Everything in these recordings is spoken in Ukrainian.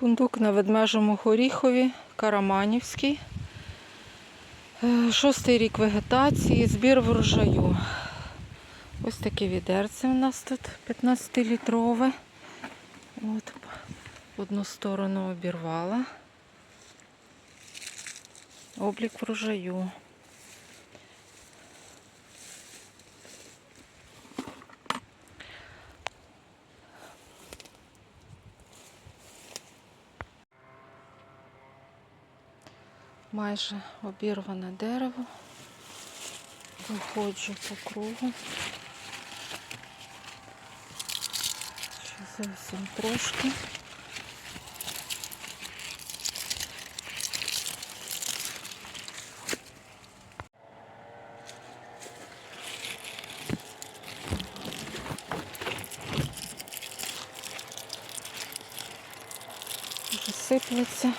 Фундук на ведмежому горіхові, Караманівський. Е, Шостий рік вегетації, збір врожаю. Ось таке відерце у нас тут 15-літрове. От, одну сторону обірвала. Облік врожаю. Майже обірване дерево. Виходжу по кругу. Ще зовсім трошки. Вже сиплеться.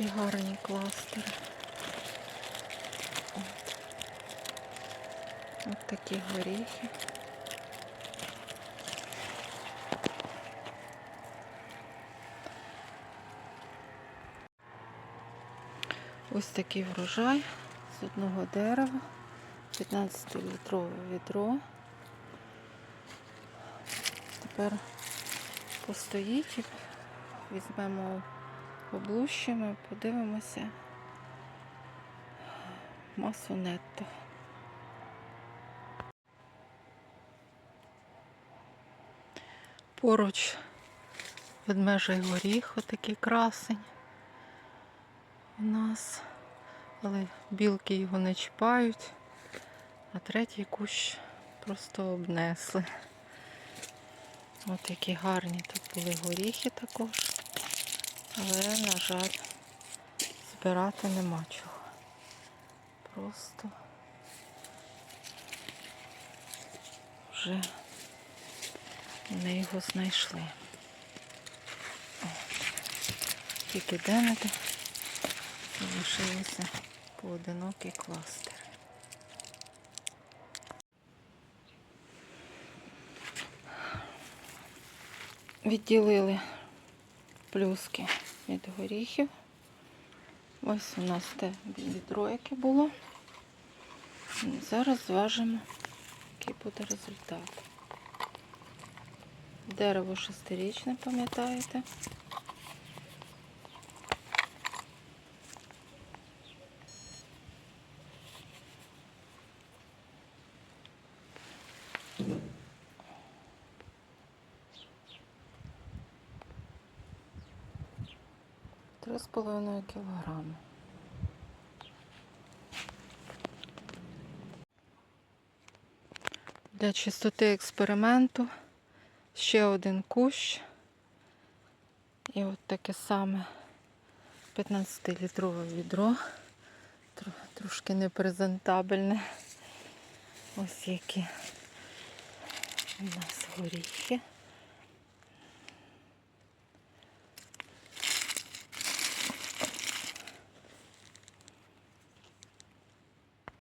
Такі гарні кластери. От. От такі горіхи. Ось такий врожай з одного дерева. 15-літрове відро. Тепер постоїть і візьмемо облущимо, подивимося масу нетто. Поруч ведмежий горіх, отакий красень у нас, але білки його не чіпають, а третій кущ просто обнесли. От які гарні тут були горіхи також. Але, на жаль, збирати нема чого. Просто вже вони його знайшли. От. Тільки де-не-де залишилися поодинокі кластери. Відділили плюски від горіхів. Ось у нас те відро, яке було. Зараз зважимо, який буде результат. Дерево шестирічне, пам'ятаєте? Thank you. Три з половиною кілограми. Для чистоти експерименту ще один кущ. І от таке саме 15-літрове відро, трошки непрезентабельне. Ось які у нас горіхи.